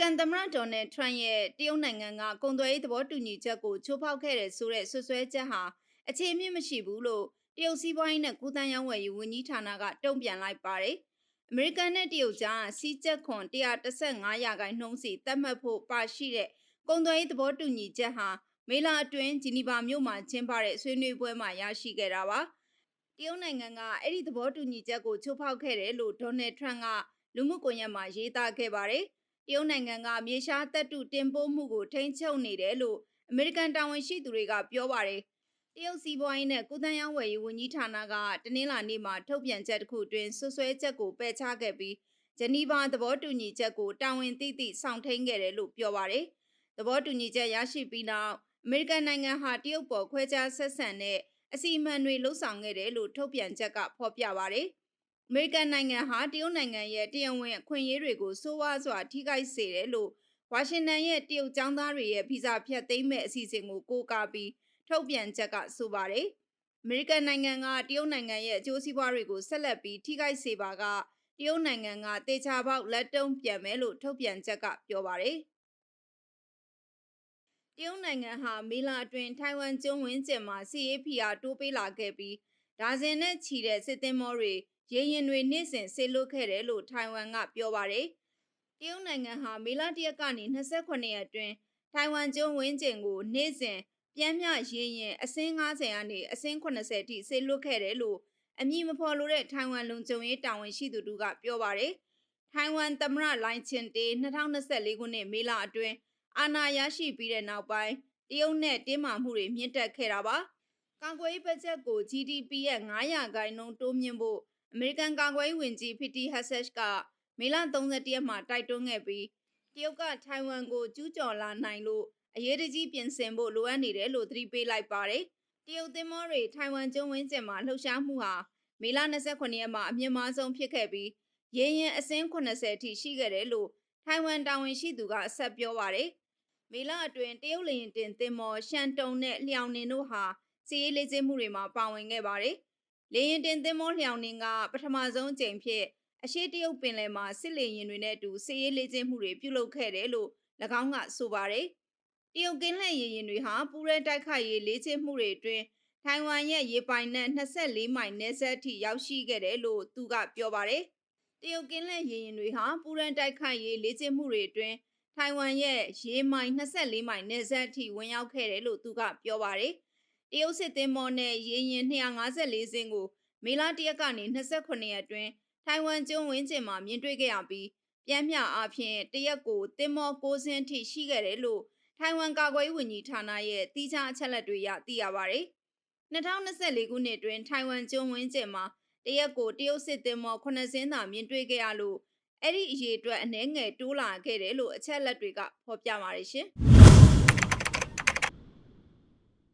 ကန်သမ္မတဒေါ်နယ်ထရန့်ရဲ့တရုတ်နိုင်ငံကကုန်သွယ်ရေးသဘောတူညီချက်ကိုချိုးဖောက်ခဲ့တဲ့ဆိုတဲ့ဆွဆွဲချက်ဟာအခြေအမြစ်မရှိဘူးလို့တရုတ်စီးပွားရေးနဲ့ကုသန်းရောင်းဝယ်ရေးဝန်ကြီးဌာနကတုံ့ပြန်လိုက်ပါတယ်။အမေရိကန်နဲ့တရုတ်ကြားစီးချက်ခွန်135ရာခိုင်နှုန်းစီသတ်မှတ်ဖို့ပါရှိတဲ့ကုန်သွယ်ရေးသဘောတူညီချက်ဟာမေလအတွင်းဂျီနီဗာမြို့မှာကျင်းပတဲ့ဆွေးနွေးပွဲမှာရရှိခဲ့တာပါ။တရုတ်နိုင်ငံကအဲ့ဒီသဘောတူညီချက်ကိုချိုးဖောက်ခဲ့တယ်လို့ဒေါ်နယ်ထရန့်ကလူမှုကွန်ရက်မှာရေးသားခဲ့ပါတယ်။ တရုတ်နိုင်ငံကမြေရှားတပ်တုတင်ပို့မှုကိုထိန်းချုပ်နေတယ်လို့အမေရိကန်တာဝန်ရှိသူတွေကပြောပါတယ်။တရုတ်စီးပွားရေးနဲ့ကုသန်းရောင်းဝယ်ရေးဝန်ကြီးဌာနကတနင်္လာနေ့မှာထုတ်ပြန်ချက်တစ်ခုတွင်ဆွဆွဲချက်ကိုပယ်ချခဲ့ပြီးဂျနီဗာသဘောတူညီချက်ကိုတာဝန်သိသိဆောင်ထိန်ခဲ့တယ်လို့ပြောပါတယ်။သဘောတူညီချက်ရရှိပြီးနောက်အမေရိကန်နိုင်ငံဟာတရုတ်ပေါ်ခွဲခြားဆက်ဆံတဲ့အစီအမံတွေလှုပ်ဆောင်ခဲ့တယ်လို့ထုတ်ပြန်ချက်ကဖော်ပြပါတယ်။ အမေရိကန်နိုင်ငံဟာတရုတ်နိုင်ငံရဲ့တရားဝင်အခွင့်အရေးတွေကိုစိုးဝါးစွာထိခိုက်စေတယ်လို့ဝါရှင်တန်ရဲ့တရုတ်ចောင်းသားတွေရဲ့ဗီဇာဖြတ်သိမ်းမဲ့အစီအစဉ်ကိုကိုးကားပြီးထုတ်ပြန်ချက်ကဆိုပါတယ်။အမေရိကန်နိုင်ငံကတရုတ်နိုင်ငံရဲ့အကျိုးစီးပွားတွေကိုဆက်လက်ပြီးထိခိုက်စေပါကတရုတ်နိုင်ငံကတေချာပေါက်လက်တုံးပြန်မယ်လို့ထုတ်ပြန်ချက်ကပြောပါတယ်။တရုတ်နိုင်ငံဟာမေလအတွင်းထိုင်ဝမ်ကျွန်းဝင်းကျင်မှာစီအေးဖီအားတိုးပေးလာခဲ့ပြီးဒါဇင်နဲ့ချီတဲ့စစ်သင်္ဘောတွေ ရေရင်တွေနေ့စဉ်ဆေးလွတ်ခဲ့တယ်လို့ထိုင်ဝမ်ကပြောပါတယ်။တရုတ်နိုင်ငံဟာမေလတရက်ကနေ28ရက်အတွင်းထိုင်ဝမ်ကျွန်းဝင်းကျင်ကိုနေ့စဉ်ပြန်မြရေရင်အစင်း90ကနေအစင်း80အထိဆေးလွတ်ခဲ့တယ်လို့အမည်မဖော်လိုတဲ့ထိုင်ဝမ်လုံခြုံရေးတာဝန်ရှိသူတို့ကပြောပါတယ်။ထိုင်ဝမ်သမ္မတလိုင်ချင်တေ2024ခုနှစ်မေလအတွင်းအာဏာရရှိပြီးတဲ့နောက်ပိုင်းတရုတ်နဲ့တင်းမာမှုတွေမြင့်တက်ခဲ့တာပါ။ကာကွယ်ရေးဘတ်ဂျက်ကို GDP ရဲ့900ခိုင်နှုန်းတိုးမြင့်ဖို့ အမေရိကန်ကာကွယ်ရေးဝန်ကြီးဖီတီဟက်ဆက်ကမေလ31ရက်မှာတိုက်တွန်းခဲ့ပြီးတရုတ်ကထိုင်ဝမ်ကိုကျူးကျော်လာနိုင်လို့အရေးတကြီးပြင်ဆင်ဖို့လိုအပ်နေတယ်လို့သတိပေးလိုက်ပါတယ်။တရုတ်သင်္ဘောတွေထိုင်ဝမ်ကျွန်းဝင်းကျင်မှာလှုပ်ရှားမှုဟာမေလ29ရက်မှာအမြင့်မားဆုံးဖြစ်ခဲ့ပြီးရေရင်အစင်း80အထိရှိခဲ့တယ်လို့ထိုင်ဝမ်တာဝန်ရှိသူကဆက်ပြောပါတယ်။မေလအတွင်းတရုတ်လေရင်တင်သင်္ဘောရှန်တုံနဲ့လျောင်နင်တို့ဟာစီးရေးလေးကျင်းမှုတွေမှာပါဝင်ခဲ့ပါတယ်။ လေရင်တင်သင်းမောလျောင်နှင်းကပထမဆုံးအကြိမ်ဖြစ်အရှိတရုတ်ပင်လယ်မှာစစ်လေရင်တွေနဲ့အတူစစ်ရေးလေ့ကျင့်မှုတွေပြုလုပ်ခဲ့တယ်လို့၎င်းကဆိုပါတယ်။တရုတ်ကင်းလှည့်ရေရင်တွေဟာပူရဲတိုက်ခိုက်ရေးလေ့ကျင့်မှုတွေအတွင်းထိုင်ဝမ်ရဲ့ရေပိုင်နက်24မိုင်နယ်စပ်ထိရောက်ရှိခဲ့တယ်လို့သူကပြောပါတယ်။တရုတ်ကင်းလှည့်ရေရင်တွေဟာပူရဲတိုက်ခိုက်ရေးလေ့ကျင့်မှုတွေအတွင်းထိုင်ဝမ်ရဲ့ရေမိုင်24မိုင်နယ်စပ်ထိဝင်ရောက်ခဲ့တယ်လို့သူကပြောပါတယ်။ တရုတ်စစ်သင်္ဘောနဲ့ရေရင်254စင်းကိုမေလ1ရက်ကနေ29ရက်အတွင်းထိုင်ဝမ်ကျွန်းဝင်းကျင်မှာမြင်တွေ့ခဲ့ရပြီးပြန်မြအားဖြင့်တရက်ကိုသင်္ဘော6စင်းထိရှိခဲ့တယ်လို့ထိုင်ဝမ်ကာကွယ်ရေးဝန်ကြီးဌာနရဲ့တီးခြားအချက်လက်တွေရသိရပါတယ်။2024ခုနှစ်တွင်ထိုင်ဝမ်ကျွန်းဝင်းကျင်မှာတရက်ကိုတရုတ်စစ်သင်္ဘော9စင်းသာမြင်တွေ့ခဲ့ရလို့အဲ့ဒီအရေးအတွက်အနှဲငယ်တိုးလာခဲ့တယ်လို့အချက်လက်တွေကဖော်ပြပါတယ်ရှင်။